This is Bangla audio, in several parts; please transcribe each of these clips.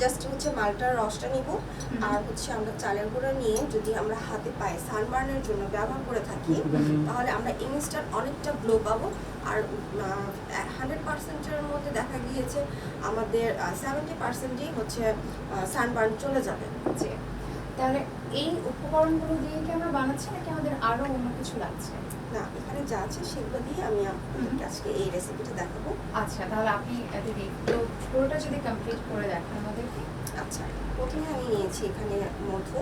জাস্ট হচ্ছে মালটার রসটা নিব। আর হচ্ছে আমরা চালের গুঁড়া নিয়ে যদি আমরা হাতে পায়ে সানবার্নের জন্য ব্যবহার করে থাকি তাহলে আমরা ইমেজটার অনেকটা গ্লো পাবো। আর হান্ড্রেড পার্সেন্টের মধ্যে দেখা গিয়েছে আমাদের সেভেন্টি পার্সেন্টই হচ্ছে সানবার্ন চলে যাবে। তাহলে এই উপকরণগুলো দিয়ে কি আমরা বানাচ্ছি নাকি আমাদের আরও অন্য কিছু লাগছে? না এখানে যা আছে সেগুলো দিয়ে আমি আপনাদেরকে আজকে এই রেসিপিটা দেখাবো। আচ্ছা তাহলে আপনি দিদি তো পুরোটা যদি কমপ্লিট করে দেখান আমাদেরকে। আচ্ছা প্রথমে আমি নিয়েছি এখানে মধু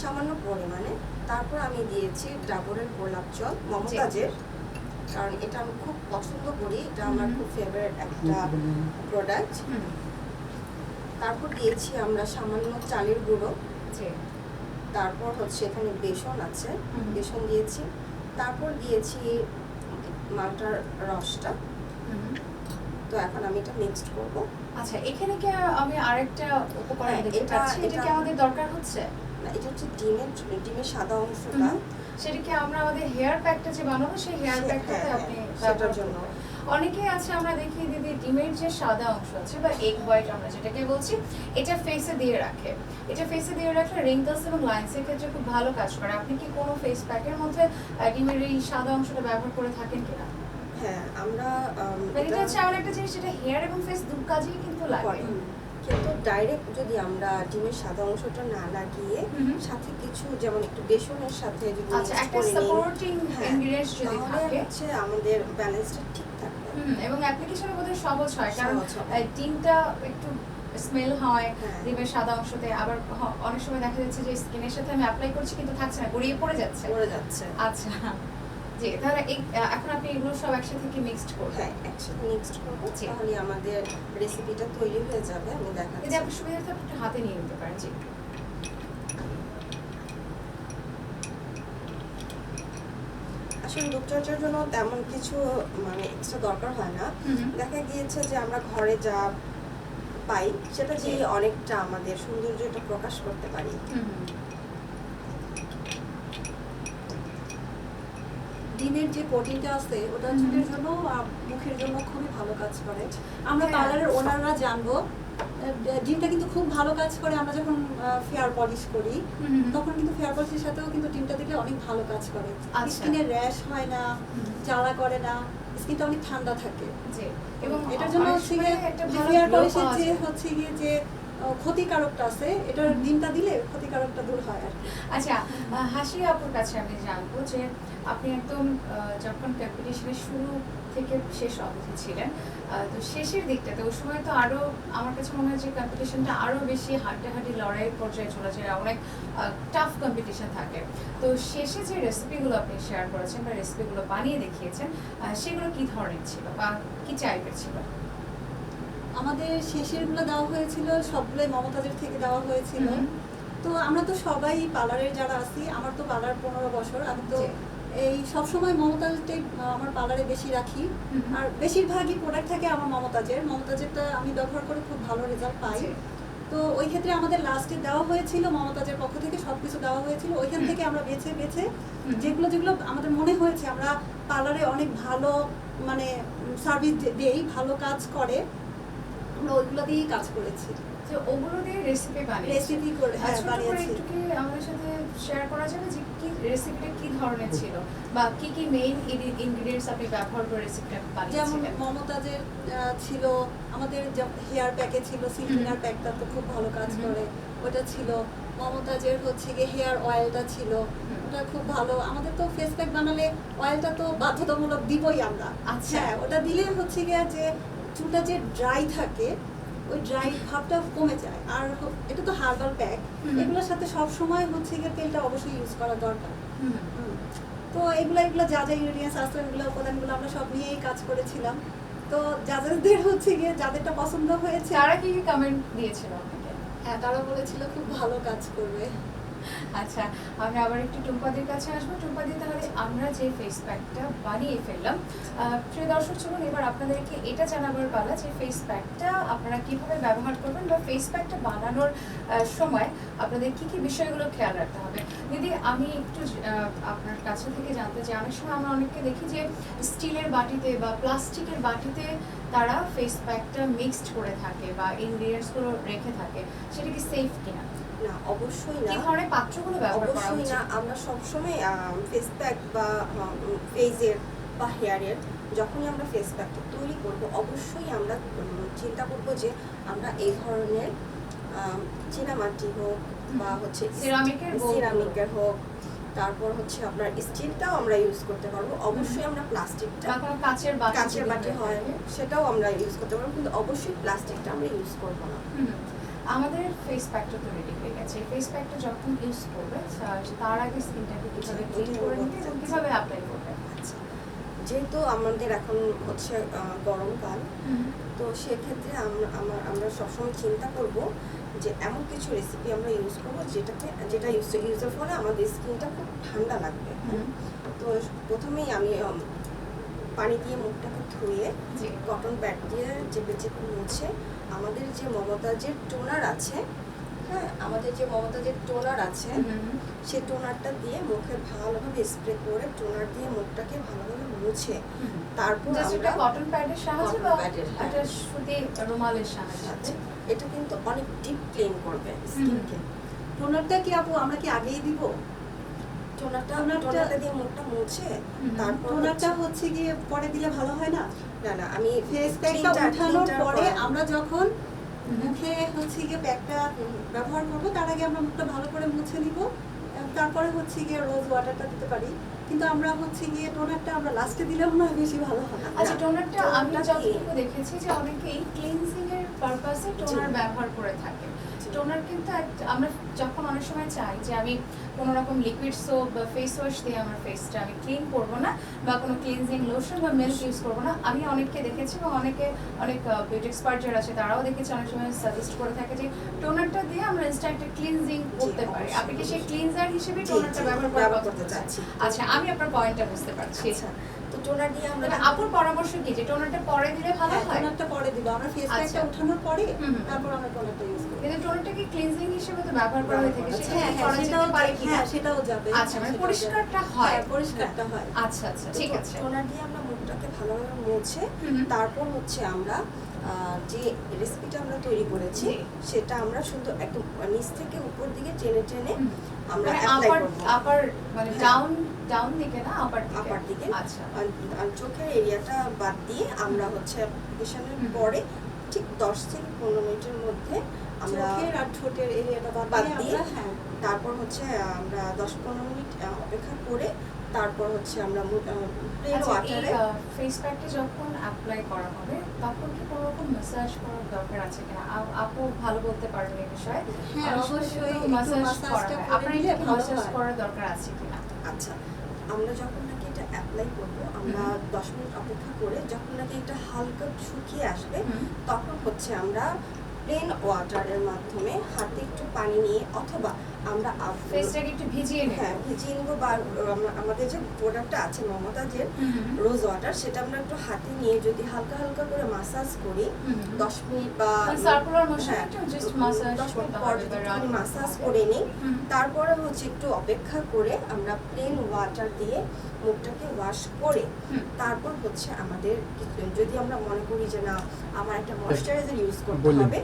সামান্য পরিমাণে। তারপর আমি দিয়েছি ডাবরের গোলাপ জল মমতাজের। কারণ এটা আমি খুব পছন্দ করি এটা আমার খুব ফেভারিট একটা প্রোডাক্ট হুম। তারপর দিয়েছি আমরা সামান্য চালের গুঁড়ো। তারপর হচ্ছে এখানে বেসন আছে। বেসন দিয়েছি। তারপর দিয়েছি মালটার রসটা। তো এখন আমি এটা মিক্সড করব। আচ্ছা এখানে কি আমি আরেকটা উপকরণ হ্যাঁ, দেখতে এটা- পাচ্ছি? এটা কি আমাদের দরকার হচ্ছে? না এটা হচ্ছে ডিমের ডিমের সাদা অংশটা। সেটা কি আমরা আমাদের হেয়ার প্যাকটা যে বানাবো সেই হেয়ার প্যাকটাতে হ্যাঁ, আপনি হ্যাঁ, ব্যবহার সেটার জন্য। অনেকেই আছে আমরা দেখি দিদি ডিমের যে সাদা অংশ আছে বা এগ হোয়াইট আমরা যেটাকে বলছি এটা ফেসে দিয়ে রাখে এটা ফেসে দিয়ে রাখলে রিঙ্কলস এবং লাইন্স এর ক্ষেত্রে খুব ভালো কাজ করে আপনি কি কোনো ফেস প্যাকের মধ্যে ডিমের এই সাদা অংশটা ব্যবহার করে থাকেন কিনা হ্যাঁ আমরা মানে এটা হচ্ছে এমন একটা জিনিস যেটা হেয়ার এবং ফেস দু কাজেই কিন্তু লাগে। কিন্তু ডাইরেক্ট যদি আমরা ডিমের সাদা অংশটা না লাগিয়ে। সাথে কিছু যেমন একটু বেসনের সাথে যদি আচ্ছা হ্যাঁ, যদি তাহলে থাকে। হচ্ছে আমাদের ব্যালেন্সটা ঠিক থাকবে। এবং অ্যাপ্লিকেশনে বোধহয় সহজ হয় কারণ ডিমটা একটু স্মেল হয় হ্যাঁ। ডিমের সাদা অংশতে। আবার অনেক সময় দেখা যাচ্ছে যে স্কিনের সাথে আমি অ্যাপ্লাই করছি কিন্তু থাকছে না গড়িয়ে পড়ে যাচ্ছে। পড়ে যাচ্ছে। আচ্ছা। জি তাহলে এখন আপনি এগুলো সব একসাথে কি মিক্সড করবেন? হ্যাঁ একসাথে মিক্সড করব। তাহলে আমাদের রেসিপিটা তৈরি হয়ে যাবে আমি যদি দেখাচ্ছি আপনি সুবিধার্থে আপনি একটু হাতে নিয়ে নিতে পারেন জি। আসলে রূপচর্চার জন্য তেমন কিছু মানে এক্সট্রা দরকার হয় না। দেখা গিয়েছে যে আমরা ঘরে যা পাই সেটা দিয়ে অনেকটা আমাদের সৌন্দর্যটা প্রকাশ করতে পারি। ডিমের যে প্রোটিনটা আছে ওটা চুলের জন্য মুখের জন্য খুবই ভালো কাজ করে আমরা হ্যাঁ। পার্লারের ওনাররা জানব ডিমটা কিন্তু খুব ভালো কাজ করে আমরা যখন ফেয়ার পলিশ করি। তখন কিন্তু ফেয়ার পলিশের সাথেও কিন্তু ডিমটা দিলে অনেক ভালো কাজ করে আচ্ছা। স্কিনে র্যাশ হয় না। জ্বালা করে না স্কিনটা অনেক ঠান্ডা থাকে এবং এটার জন্য হচ্ছে একটা ফেয়ার পলিশের যে হচ্ছে গিয়ে যে ক্ষতিকারকটা আছে, এটার। ডিমটা দিলে ক্ষতিকারকটা দূর হয় আর। আচ্ছা হাসি আপুর কাছে আমি জানব যে আপনি একদম যখন কম্পিটিশনের শুরু থেকে শেষ অবধি ছিলেন তো শেষের দিকটাতে ওই সময় তো আরও, আমার কাছে মনে হয় যে কম্পিটিশনটা আরও বেশি হাড্ডাহাড্ডি লড়াইয়ের পর্যায়ে চলে যায়, অনেক টাফ কম্পিটিশন থাকে তো শেষে যে রেসিপিগুলো আপনি শেয়ার করেছেন বা রেসিপিগুলো বানিয়ে দেখিয়েছেন সেগুলো কি ধরনের ছিল বা কি টাইপের ছিল আমাদের শেষেরগুলো দেওয়া হয়েছিল সবগুলোই মমতাজের থেকে দেওয়া হয়েছিল। তো আমরা তো সবাই পার্লারের যারা আছি আমার তো পার্লার পনেরো বছর আমি তো এই সবসময় মমতাজটাই আমার পার্লারে বেশি রাখি। আর বেশিরভাগই প্রোডাক্ট থাকে আমার মমতাজের। মমতাজেরটা আমি ব্যবহার করে খুব ভালো রেজাল্ট পাই। তো ওই ক্ষেত্রে আমাদের লাস্টে দেওয়া হয়েছিল মমতাজের পক্ষ থেকে সব কিছু দেওয়া হয়েছিল। ওইখান থেকে আমরা বেছে বেছে যেগুলো যেগুলো আমাদের মনে হয়েছে আমরা পার্লারে অনেক ভালো মানে সার্ভিস দেই ভালো কাজ করে। আমরা ওইগুলো দিয়েই কাজ করেছি। তো ওগুলো দিয়ে রেসিপি বানিয়ে রেসিপি করে হ্যাঁ বানিয়েছি। একটু কি আমাদের সাথে শেয়ার করা যাবে যে কি রেসিপিটা কি ধরনের ছিল? বা কি কি মেইন ইনগ্রেডিয়েন্টস আপনি ব্যবহার করে রেসিপিটা যেমন মমতাজের ছিল আমাদের হেয়ার প্যাকে ছিল সিলভিনার প্যাকটা তো খুব ভালো কাজ করে ওটা ছিল। মমতাজের হচ্ছে গিয়ে হেয়ার অয়েলটা ছিল। ওটা খুব ভালো। আমাদের তো ফেস প্যাক বানালে অয়েলটা তো বাধ্যতামূলক দিবই আমরা। আচ্ছা। হ্যাঁ ওটা দিলে হচ্ছে গিয়ে যে চুলটা যে ড্রাই থাকে ওই ড্রাই ভাবটা কমে যায়। আর এটা তো হার্বাল প্যাক এগুলোর সাথে সব সময় হচ্ছে গিয়ে তেলটা অবশ্যই ইউজ করা দরকার। তো এগুলো এগুলো যা যা ইনগ্রিডিয়েন্টস আছে এগুলো উপাদানগুলো আমরা সব নিয়েই কাজ করেছিলাম। তো যাদের হচ্ছে গিয়ে যাদেরটা পছন্দ হয়েছে তারা কি কি কমেন্ট দিয়েছিল হ্যাঁ তারা বলেছিল খুব ভালো কাজ করবে। আচ্ছা আমরা আবার একটু টুম্পাদির কাছে আসব। টুম্পাদি, তাহলে আমরা যে ফেস প্যাকটা বানিয়ে ফেললাম প্রিয় দর্শক, চলুন এবার আপনাদেরকে এটা জানাবার পালা যে ফেস প্যাকটা আপনারা কীভাবে ব্যবহার করবেন বা ফেস প্যাকটা বানানোর সময় আপনাদের কি কি বিষয়গুলো খেয়াল রাখতে হবে। দিদি, আমি একটু আপনার কাছে থেকে জানতে চাই, অনেক সময় আমরা অনেককে দেখি যে স্টিলের বাটিতে বা প্লাস্টিকের বাটিতে তারা ফেস প্যাকটা মিক্সড করে থাকে বা ইনগ্রিডিয়েন্টসগুলো রেখে থাকে, সেটা কি সেফ কিনা? না অবশ্যই কি না ধরনের পাত্রগুলো ব্যবহার করা অবশ্যই না আমরা সবসময় ফেস প্যাক বা ফেজের বা হেয়ারের যখনই আমরা ফেস প্যাকটা তৈরি করব অবশ্যই আমরা চিন্তা করব যে আমরা এই ধরনের চীনামাটি হোক বা হচ্ছে সিরামিকের সিরামিকের হোক তারপর হচ্ছে আপনার স্টিলটাও আমরা ইউজ করতে পারব। অবশ্যই আমরা প্লাস্টিকটা কাচের কাঁচের বাটি হয় সেটাও আমরা ইউজ করতে পারব কিন্তু অবশ্যই প্লাস্টিকটা আমরা ইউজ করব না। আমাদের ফেস প্যাকটা তো রেডি হয়ে গেছে। ফেস প্যাকটা যখন ইউজ করবে তার আগে স্কিনটাকে কীভাবে আচ্ছা, ক্লিন করে নিতে এবং চাচ্ছি। কীভাবে অ্যাপ্লাই করবে। আচ্ছা। যেহেতু আমাদের এখন হচ্ছে গরমকাল তো সেক্ষেত্রে আমরা আমরা আমরা সবসময় চিন্তা করব যে এমন কিছু রেসিপি আমরা ইউজ করব যেটাতে যেটা ইউজ ইউজের ফলে আমাদের স্কিনটা খুব ঠান্ডা লাগবে। তো প্রথমেই আমি পানি দিয়ে মুখটাকে ধুয়ে কটন প্যাড দিয়ে চেপে চেপে মুছে আমাদের যে মমতাজের টোনার আছে হ্যাঁ আমাদের যে মমতাজের টোনার আছে। সেই টোনারটা দিয়ে মুখে ভালোভাবে স্প্রে করে টোনার দিয়ে মুখটাকে ভালোভাবে মুছে। তারপর আমরা কটন প্যাডের সাহায্যে বা। একটা সুতি রুমালের সাহায্যে? আচ্ছা, এটা কিন্তু অনেক ডিপ ক্লিন করবে স্কিনকে টোনারটা কি আপু আমরা কি আগেই দিব? টোনারটা টোনারটা- টোনারটা দিয়ে মুখটা মুছে তারপর টোনারটা হচ্ছে- হচ্ছে গিয়ে পরে দিলে ভালো হয় না? না না আমি ফেস প্যাকটা clean-টা- উঠানোর পরে আমরা যখন মুখে হচ্ছে গিয়ে প্যাকটা ব্যবহার করব তার আগে আমরা মুখটা ভালো করে মুছে নিব তারপরে হচ্ছে গিয়ে রোজ ওয়াটারটা দিতে পারি। কিন্তু আমরা হচ্ছে গিয়ে টোনারটা আমরা লাস্টে দিলে মনে হয় বেশি ভালো হয় আচ্ছা না, টোনারটা আমি? যতটুকু দেখেছি যে অনেকেই ক্লিনজিং এর পারপাসে টোনার ব্যবহার করে থাকে টোনার কিন্তু আমরা যখন অনেক সময় চাই যে আমি কোনো রকম লিকুইড সোপ বা ফেস ওয়াশ দিয়ে আমার ফেসটা আমি ক্লিন করব না বা কোনো ক্লিনজিং লোশন বা মিল্ক ইউজ করব না আমি অনেককে দেখেছি এবং অনেকে অনেক বিউটি এক্সপার্ট যারা আছে তারাও দেখেছি অনেক সময় সাজেস্ট করে থাকে যে টোনারটা দিয়ে আমরা ইনস্ট্যান্ট ক্লিনজিং করতে পারি আপনি কি সেই ক্লিনজার হিসেবে টোনারটা ব্যবহার করতে? চাচ্ছি। আচ্ছা আমি আপনার পয়েন্টটা বুঝতে পারছি। আচ্ছা। তো টোনার দিয়ে আমরা আপুর পরামর্শ কি? যে টোনারটা পরে দিলে ভালো হ্যাঁ, টোনারটা পরে দিব। আমরা ফেস আচ্ছা। প্যাকটা উঠানোর পরে হুম, হুম। তারপর আমরা টোনারটা ইউজ করব। কিন্তু টোনারটাকে ক্লিনজিং হিসেবে তো ব্যবহার করা হয়ে থাকে। সেটা হ্যাঁ কি হ্যাঁ করা সেটাও যেতে পারে কি হ্যাঁ সেটাও যাবে। আচ্ছা মানে পরিষ্কারটা হয়। হ্যাঁ পরিষ্কারটা হয়। আচ্ছা আচ্ছা ঠিক আছে। টোনার দিয়ে আমরা মুখটাকে ভালোভাবে মুছে। তারপর হচ্ছে আমরা যে রেসিপিটা আমরা তৈরি করেছি সেটা আমরা শুধু একদম নিচ থেকে উপর দিকে টেনে টেনে আমরা মানে আপার আপার মানে হ্যাঁ। ডাউন ডাউন দিকে না আপার দিকে? আপার দিকে। আচ্ছা। চোখের এরিয়াটা বাদ দিয়ে আমরা হচ্ছে অ্যাপ্লিকেশনের পরে ঠিক দশ থেকে পনেরো মিনিটের মধ্যে আমরা চোখের আর ঠোঁটের এরিয়াটা বাদ দিয়ে আমরা হ্যাঁ। তারপর হচ্ছে আমরা দশ পনেরো মিনিট অপেক্ষা করে তারপর হচ্ছে আমরা প্লেন ওয়াটারে ফেস প্যাকটা যখন অ্যাপ্লাই করা হবে তখন কি কোনো রকম ম্যাসাজ করার দরকার আছে কিনা? আপ- ভালো বলতে পারবেন এই বিষয়ে। হ্যাঁ, অবশ্যই করা আপনার হয়। করার দরকার আছে কিনা? আচ্ছা আমরা যখন নাকি এটা অ্যাপ্লাই করব আমরা দশ মিনিট অপেক্ষা করে যখন নাকি এটা হালকা শুকিয়ে আসবে তখন হচ্ছে আমরা প্লেন ওয়াটারের মাধ্যমে হাতে একটু পানি নিয়ে অথবা আমরা ফেসটাকে একটু ভিজিয়ে নেব। হ্যাঁ ভিজিয়ে নেব বা আমাদের যে প্রোডাক্টটা আছে মমতাজের। রোজ ওয়াটার সেটা আমরা একটু হাতে নিয়ে যদি হালকা হালকা করে মাসাজ করি হুম। হুম। দশ মিনিট বা হ্যাঁ, মিনিট পর যদি বা একটুখানি round মাসাজ করে নিই তারপরে হচ্ছে একটু অপেক্ষা করে আমরা প্লেন ওয়াটার দিয়ে মুখটাকে ওয়াশ করে তারপর হচ্ছে আমাদের যদি আমরা মনে করি যে না আমার একটা ময়শ্চারাইজার ইউজ করতে হবে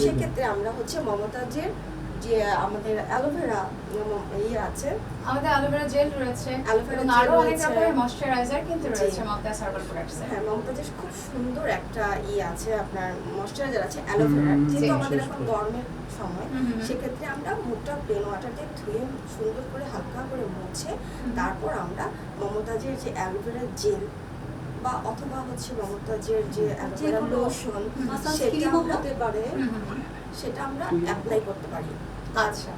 সেক্ষেত্রে আমরা হচ্ছে মমতাজের যে আমাদের অ্যালোভেরা ইয়ে আছে আমাদের অ্যালোভেরা জেল রয়েছে এবং আরও অনেক রকমের ময়শ্চারাইজার কিন্তু রয়েছে মমতাজ হার্বাল প্রোডাক্টস। হ্যাঁ মমতাজের খুব সুন্দর একটা ই আছে আপনার ময়শ্চারাইজার আছে অ্যালোভেরা। যেহেতু আমাদের এখন গরমের সময়। সেক্ষেত্রে আমরা মুখটা প্লেন ওয়াটার দিয়ে ধুয়ে সুন্দর করে হালকা করে মুছে তারপর আমরা মমতাজের যে অ্যালোভেরা জেল বা অথবা হচ্ছে মমতাজের যে অ্যালোভেরা লোশন সেটা হতে পারে। সেটা আমরা অ্যাপ্লাই করতে পারি। আচ্ছা।